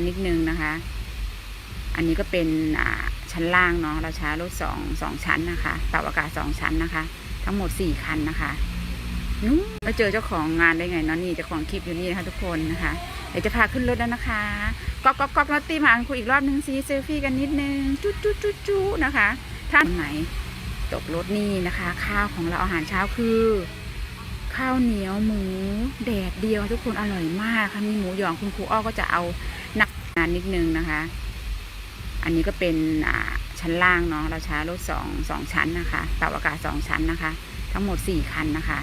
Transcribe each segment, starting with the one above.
านิดนึงนะคะ อันนี้ก็เป็นชั้นล่างเนาะเราใช้รถสองสองชั้นนะคะปรับอากาศสองชั้นนะคะ ทั้งหมดสี่คันนะคะนู้นมาเจอเจ้าของงานได้ไงเนาะนี่เจ้าของคลิปอยู่นี่นะคะทุกคนนะคะเดี๋ยวจะพาขึ้นรถแล้วนะคะก๊อกก๊อกก๊อกนอตตี้มาคุยอีกรอบนึงซีเซลฟี่กันนิดนึงจุ๊จุ๊จุ๊จุ๊นะคะท่านไหนตกรถนี่นะคะ ข้าวของเราอาหารเช้าคือ ข้าวเหนียวหมูแดดเดียวทุกคนอร่อยมากค่ะมีหมูหยองคุณครูอ้อก็จะเอา นานนิดนึงนะคะ อันนี้ก็เป็นชั้นล่างเนาะเราใช้รถสองสองชั้นนะคะปรับอากาศสองชั้นนะคะ ทั้งหมดสี่คันนะคะ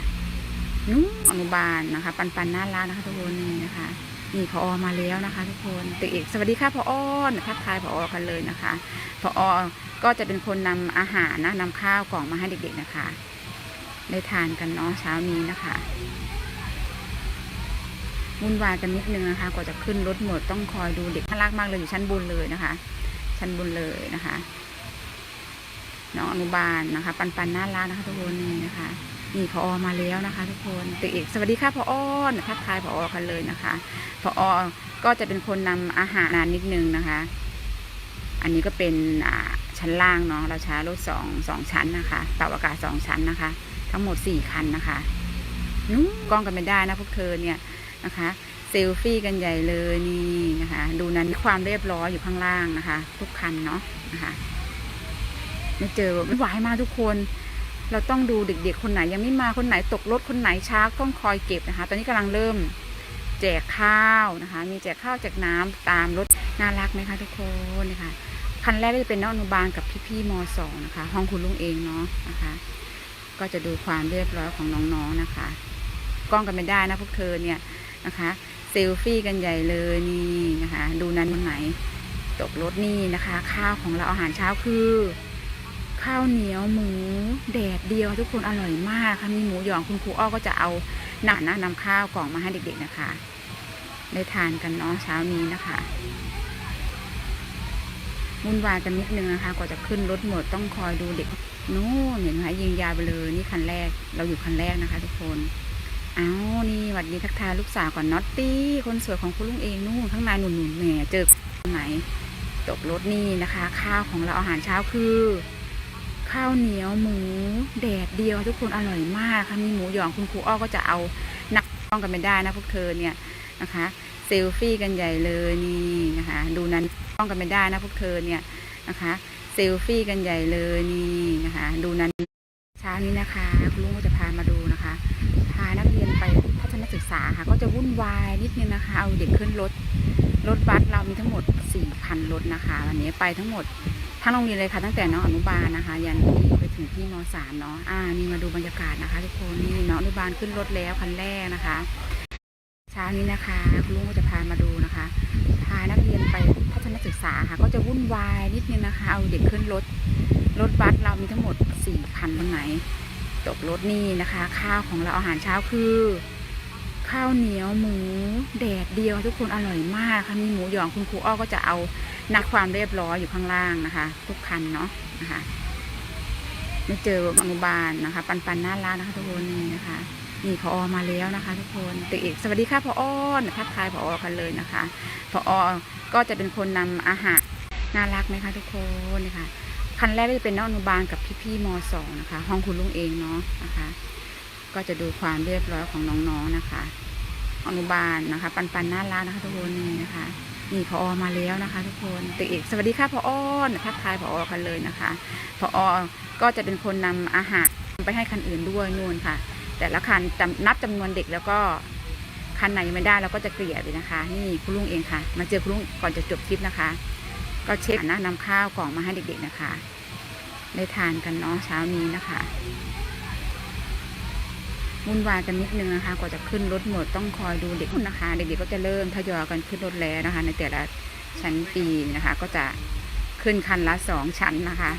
นู้อนุบาลนะคะ ปันปันน่ารักนะคะทุกคนนี่นะคะนี่พออมาแล้วนะคะ ทุกคนตึกเอกสวัสดีค่ะพออทักทายพออกันเลยนะคะพออก็จะเป็นคนนำอาหารนะนำข้าวกล่องมาให้เด็กๆนะคะ ได้ทานกันเนาะเช้านี้นะคะ วุ่นวายกันนิดนึงนะคะกว่าจะขึ้นรถหมดต้องคอยดูเด็กน่ารักมากเลยอยู่ชั้นบนเลยนะคะ ชั้นบนเลยนะคะ น้องอนุบาลนะคะ ปันปันน่ารักนะคะทุกคนนี่นะคะนี่พออมาแล้วนะคะ ทุกคนตึกเอกสวัสดีค่ะพออ้นทักทายพออกันเลยนะคะพออก็จะเป็นคนนำอาหารนานนิดนึงนะคะ อันนี้ก็เป็นอ่าชั้นล่างเนาะเราใช้รถสองสองชั้นนะคะปรับอากาศสองชั้นนะคะ ทั้งหมดสี่คันนะคะนู้กล้องกันไม่ได้นะพวกเธอเนี่ย นะคะเซลฟี่กันใหญ่เลยนี่นะคะ ดูนั้นความเรียบร้อยอยู่ข้างล่างนะคะ ทุกคันเนาะนะคะไม่เจอไม่ไหวมาทุกคน เราต้องดูเด็กๆคนไหน ยังไม่มาคนไหนตกรถคนไหนช้าต้องคอยเก็บนะคะ ตอนนี้กำลังเริ่มแจกข้าวนะคะ มีแจกข้าวแจกน้ำตามรถน่ารักไหมคะทุกคนนี่ค่ะคันแรกก็จะเป็นน้องอนุบาลกับพี่ๆมสองนะคะ ห้องคุณลุงเองเนาะนะคะ ก็จะดูความเรียบร้อยของน้องๆนะคะ กล้องกันไม่ได้นะพวกเธอเนี่ยนะคะเซลฟี่กันใหญ่เลยนี่นะคะ ดูนั้นวันไหนตกรถนี่นะคะ ข้าวของเราอาหารเช้าคือ ข้าวเหนียวหมูแดดเดียวทุกคนอร่อยมากค่ะมีหมูหยองคุณครูอ้อก็จะเอาหนานะนำข้าวกล่องมาให้เด็กๆนะคะ ได้ทานกันเนาะเช้านี้นะคะวุ่นวายกันนิดนึงนะคะกว่าจะขึ้นรถหมดต้องคอยดูเด็กนู้นเห็นไหมยิงยาไปเลยนี่คันแรกเราอยู่คันแรกนะคะ ทุกคน เอานี่หวัดดีทักทายลูกสาวก่อนน็อตตี้คนสวยของคุณลุงเองนู่นข้างในหนุนๆแหมเจอไหนตกรถนี่นะคะ ข้าวของเราอาหารเช้าคือ ข้าวเหนียวหมูแดดเดียวทุกคนอร่อยมากค่ะมีหมูหยองคุณครูอ้อก็จะเอาหนักต้องกันไม่ได้นะพวกเธอเนี่ยนะคะเซลฟี่กันใหญ่เลยนี่นะคะ ดูนั้นต้องกันไม่ได้นะพวกเธอเนี่ยนะคะเซลฟี่กันใหญ่เลยนี่นะคะ ดูนั้น เช้านี้นะคะคุณลุงก็จะพามาดูนะคะ พานักเรียนไปทัศนศึกษาค่ะ ก็จะวุ่นวายนิดนึงนะคะ เอาเด็กขึ้นรถรถบัสเรามีทั้งหมด4คันรถนะคะ วันนี้ไปทั้งหมดทั้งโรงเรียนเลยค่ะ ตั้งแต่น้องอนุบาลนะคะ ยันไปถึงพี่มสามเนาะอ่านี่มาดูบรรยากาศนะคะ ทุกคนนี่น้องอนุบาลขึ้นรถแล้วคันแรกนะคะ ช้านี้นะคะคุณลุงก็จะพามาดูนะคะ พานักเรียนไปทัศนศึกษาค่ะ ก็จะวุ่นวายนิดนึงนะคะ เอาเด็กขึ้นรถ รถบัสเรามีทั้งหมด4คันตรงไหน ตกรถนี่นะคะ ข้าวของเราอาหารเช้าคือ ข้าวเหนียวหมูแดดเดียวทุกคนอร่อยมากค่ะ มีหมูหยองคุณครูอ้อก็จะเอานักความเรียบร้อยอยู่ข้างล่างนะคะ ทุกคันเนาะนะคะไม่เจออนุบาลนะคะ ปันปันน่ารักนะคะทุกคนนี่นะคะ นี่พออมาแล้วนะคะ ทุกคนตึกเอกสวัสดีค่ะพออ้นทักทายพออกันเลยนะคะพออก็จะเป็นคนนำอาหารน่ารักไหมคะทุกคนนี่ค่ะคันแรกก็จะเป็นน้องอนุบาลกับพี่ๆมสองนะคะ ห้องคุณลุงเองเนาะนะคะ ก็จะดูความเรียบร้อยของน้องๆนะคะอนุบาลนะคะ ปันปันน่ารักนะคะทุกคนนี่นะคะนี่พออมาแล้วนะคะ ทุกคนตึกเอกสวัสดีค่ะพออ้นทักทายพออกันเลยนะคะพออก็จะเป็นคนนำอาหารไปให้คันอื่นด้วยนู่นค่ะ แต่ละคันนับจำนวนเด็กแล้วก็คันไหนไม่ได้เราก็จะเกลี่ยไปนะคะ นี่คุณลุงเองค่ะ มาเจอคุณลุงก่อนจะจบคลิปนะคะ ก็เช็คนะนำข้าวกล่องมาให้เด็กๆนะคะได้ทานกันเนาะเช้านี้นะคะวุ่นวายกันนิดนึงนะคะกว่าจะขึ้นรถหมดต้องคอยดูเด็กนะคะ เด็กๆก็จะเริ่มทยอยกันขึ้นรถแล้วนะคะ ในแต่ละชั้นปีนะคะ ก็จะขึ้นคันละสองชั้นนะคะ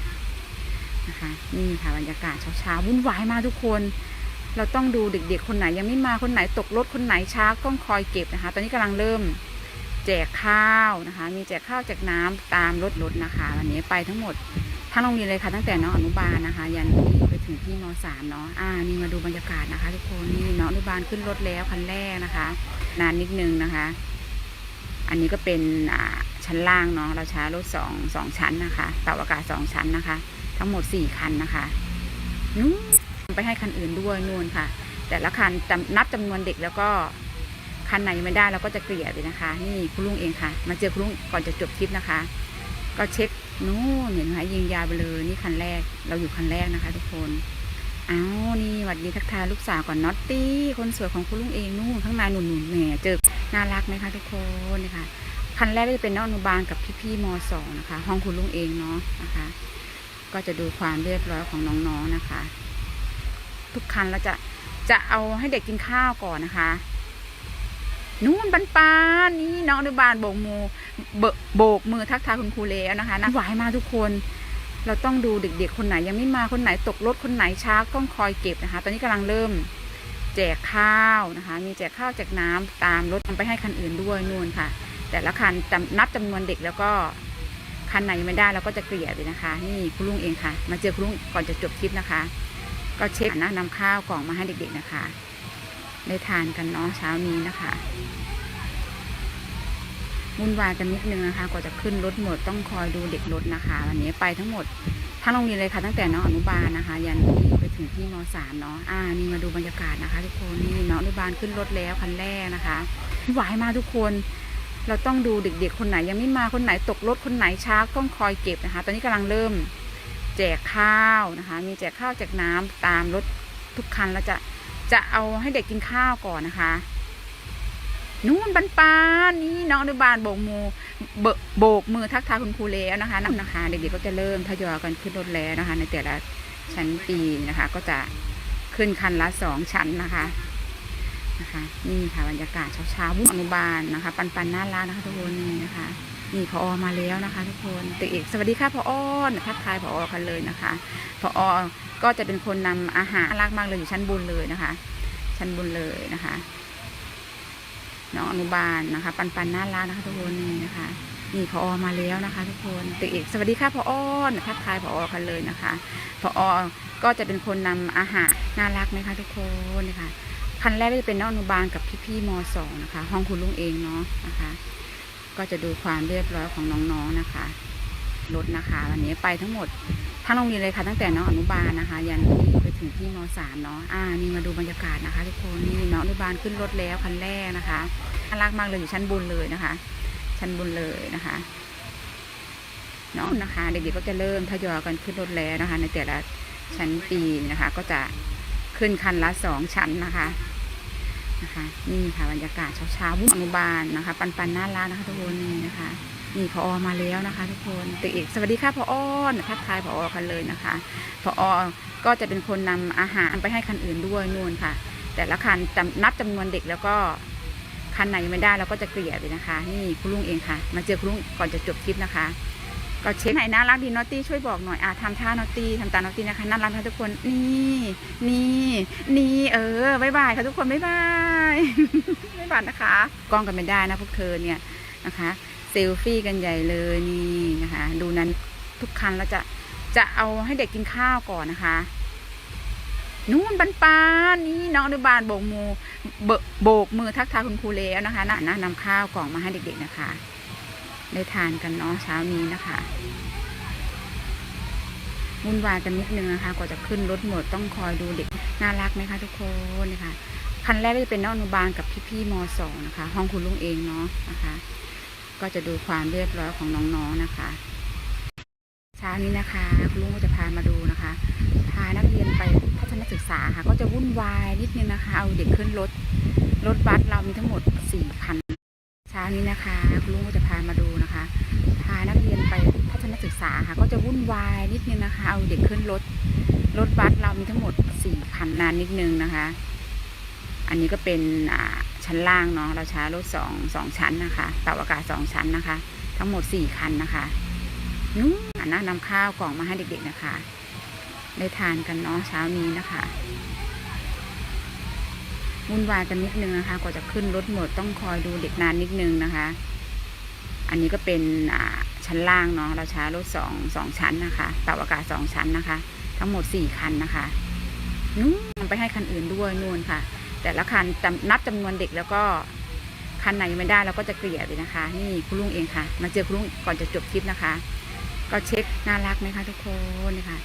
นะคะ นี่ค่ะบรรยากาศเช้าๆวุ่นวายมากทุกคน เราต้องดูเด็กๆคนไหนยังไม่มาคนไหนตกรถคนไหนช้าต้องคอยเก็บนะคะ ตอนนี้กำลังเริ่มแจกข้าวนะคะ มีแจกข้าวแจกน้ำตามรถรถนะคะ วันนี้ไปทั้งหมดทั้งโรงเรียนเลยค่ะตั้งแต่น้องอนุบาลนะคะ ยันไปถึงพี่มสามเนาะอ่านี่มาดูบรรยากาศนะคะ ทุกคนนี่น้องอนุบาลขึ้นรถแล้วคันแรกนะคะ นานนิดนึงนะคะ อันนี้ก็เป็นอ่าชั้นล่างเนาะเราใช้รถสองสองชั้นนะคะเต่าอากาศสองชั้นนะคะ ทั้งหมดสี่คันนะคะนู้ ไปให้คันอื่นด้วยนู่นค่ะ แต่ละคันนับจำนวนเด็กแล้วก็คันไหนไม่ได้เราก็จะเกลี่ยไปนะคะ นี่คุณลุงเองค่ะ มาเจอคุณลุงก่อนจะจบคลิปนะคะ ก็เช็คนู่นเห็นไหมยิงยาไปเลยนี่คันแรก เราอยู่คันแรกนะคะ ทุกคนเอานี่หวัดดีทักทายลูกสาวก่อนน็อตตี้คนสวยของคุณลุงเองนู่นข้างในหนุนๆแหมเจอน่ารักไหมคะทุกคนนี่ค่ะคันแรกก็จะเป็นน้องอนุบาลกับพี่ๆมสองนะคะ ห้องคุณลุงเองเนาะนะคะ ก็จะดูความเรียบร้อยของน้องๆนะคะ ทุกคันเราจะจะเอาให้เด็กกินข้าวก่อนนะคะนู่นบันปานนี่น้องอนุบาลโบกมือเบโบกมือทักทายคุณครูแล้วนะคะนะไหวมาทุกคน เราต้องดูเด็กๆคนไหนยังไม่มาคนไหนตกรถคนไหนช้าต้องคอยเก็บนะคะ ตอนนี้กำลังเริ่มแจกข้าวนะคะ มีแจกข้าวแจกน้ำตามรถไปให้คันอื่นด้วยนู่นค่ะ แต่ละคันนับจำนวนเด็กแล้วก็คันไหนยังไม่ได้เราก็จะเกลี่ยไปนะคะ นี่คุณลุงเองค่ะ มาเจอคุณลุงก่อนจะจบคลิปนะคะ ก็เช็คนะนำข้าวกล่องมาให้เด็กๆนะคะ ได้ทานกันเนาะเช้านี้นะคะวุ่นวายกันนิดนึงนะคะกว่าจะขึ้นรถหมดต้องคอยดูเด็กรถนะคะ วันนี้ไปทั้งหมดทั้งโรงเรียนเลยค่ะตั้งแต่น้องอนุบาลนะคะ ยันไปถึงที่มสามเนาะอ่านี่มาดูบรรยากาศนะคะ ทุกคนนี่น้องอนุบาลขึ้นรถแล้วคันแรกนะคะไหวมาทุกคน เราต้องดูเด็กๆคนไหนยังไม่มาคนไหนตกรถคนไหนช้าต้องคอยเก็บนะคะ ตอนนี้กำลังเริ่ม แจกข้าวนะคะ มีแจกข้าวแจกน้ำตามรถทุกคันแล้วจะจะเอาให้เด็กกินข้าวก่อนนะคะนู่นบันปานนี่น้องอนุบาลโบกมือโบกมือทักทายคุณครูแล้วนะคะนั่นนะคะ เด็กๆก็จะเริ่มทยอยกันขึ้นรถแล้วนะคะ ในแต่ละชั้นปีนะคะ ก็จะขึ้นคันละสองชั้นนะคะนะคะ นี่ค่ะบรรยากาศเช้าๆวุ้นอนุบาลนะคะ ปันปันน่ารักนะคะทุกคนนี่นะคะ นี่พอมาแล้วนะคะ ทุกคนเด็กเอกสวัสดีค่ะพออทักทายพออกันเลยนะคะพออก็จะเป็นคนนำอาหารน่ารักมากเลยอยู่ชั้นบนเลยนะคะ ชั้นบนเลยนะคะน้องอนุบาลนะคะ ปันปันน่ารักนะคะ ทุกคนนี่นะคะ นี่พอมาแล้วนะคะ ทุกคนเด็กเอกสวัสดีค่ะพออทักทายพออกันเลยนะคะพออก็จะเป็นคนนำอาหารน่ารักไหมคะทุกคนนี่ค่ะคันแรกก็จะเป็นน้องอนุบาลกับพี่ๆมสองนะคะ ห้องคุณลุงเองเนาะนะคะ ก็จะดูความเรียบร้อยของน้องๆนะคะรถนะคะ วันนี้ไปทั้งหมดทั้งโรงเรียนเลยค่ะตั้งแต่น้องอนุบาลนะคะ ยันไปถึงที่มสามเนาะอ่านี่มาดูบรรยากาศนะคะทุกคนนี่น้องอนุบาลขึ้นรถแล้วคันแรกนะคะน่ารักมากเลยอยู่ชั้นบนเลยนะคะ ชั้นบนเลยนะคะเนาะนะคะ เด็กๆก็จะเริ่มทยอยกันขึ้นรถแล้วนะคะ ในแต่ละชั้นปีนะคะ ก็จะขึ้นคันละสองชั้นนะคะ นะคะนี่ค่ะบรรยากาศเช้าๆวุ้นอนุบาลนะคะ ปันปันน่ารักนะคะทุกคนนี่นะคะนี่พออมาแล้วนะคะ ทุกคนเด็กเอกสวัสดีค่ะพออทักทายพออกันเลยนะคะพออก็จะเป็นคนนำอาหารไปให้คันอื่นด้วยนู่นค่ะ แต่ละคันนับจำนวนเด็กแล้วก็คันไหนไม่ได้เราก็จะเกลี่ยไปนะคะ นี่คุณลุงเองค่ะ มาเจอคุณลุงก่อนจะจบคลิปนะคะ ก็เช็คไหนน่ารักดีนอตตี้ช่วยบอกหน่อยอะทำท่านอตตี้ทำตานอตตี้นะคะน่ารักค่ะทุกคนนี่นี่นี่เออบายบายค่ะทุกคนบายบายบายบายนะคะกล้องกันไม่ได้นะพวกเธอเนี่ยนะคะเซลฟี่กันใหญ่เลยนี่นะคะ ดูนั้นทุกคันเราจะจะเอาให้เด็กกินข้าวก่อนนะคะนู่นบันปานนี่น้องอนุบาลโบกมือโบกมือทักทายคุณครูแล้วนะคะนะนะนำข้าวกล่องมาให้เด็กๆนะคะ ได้ทานกันเนาะเช้านี้นะคะวุ่นวายกันนิดนึงนะคะกว่าจะขึ้นรถหมดต้องคอยดูเด็กน่ารักไหมคะทุกคนนี่ค่ะคันแรกก็จะเป็นน้องอนุบาลกับพี่ๆมสองนะคะ ห้องคุณลุงเองเนาะนะคะ ก็จะดูความเรียบร้อยของน้องๆนะคะเช้านี้นะคะคุณลุงก็จะพามาดูนะคะ พานักเรียนไปทัศนศึกษาค่ะ ก็จะวุ่นวายนิดนึงนะคะ เอาเด็กขึ้นรถรถบัสเรามีทั้งหมดสี่คัน ช้านี้นะคะคุณลุงก็จะพามาดูนะคะ พานักเรียนไปทัศนศึกษาค่ะ ก็จะวุ่นวายนิดนึงนะคะ เอาเด็กขึ้นรถรถบัสเรามีทั้งหมดสี่คันนานนิดนึงนะคะ อันนี้ก็เป็นชั้นล่างเนาะเราใช้รถสองสองชั้นนะคะเต่าอากาศสองชั้นนะคะ ทั้งหมดสี่คันนะคะนู้นนะนำข้าวกล่องมาให้เด็กๆนะคะ ได้ทานกันเนาะเช้านี้นะคะ วุ่นวายกันนิดนึงนะคะกว่าจะขึ้นรถหมดต้องคอยดูเด็กนานนิดนึงนะคะ อันนี้ก็เป็นชั้นล่างเนาะเราใช้รถสองสองชั้นนะคะเต่าอากาศสองชั้นนะคะ ทั้งหมดสี่คันนะคะนู้นไปให้คันอื่นด้วยนู่นค่ะ แต่ละคันนับจำนวนเด็กแล้วก็คันไหนไม่ได้เราก็จะเกลี่ยเลยนะคะ นี่คุณลุงเองค่ะ มาเจอคุณลุงก่อนจะจบคลิปนะคะ ก็เช็คน่ารักไหมคะทุกคนนี่ค่ะ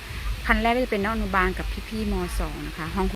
คันแรกก็จะเป็นน้องอนุบาลกับพี่ๆมสองนะคะห้อง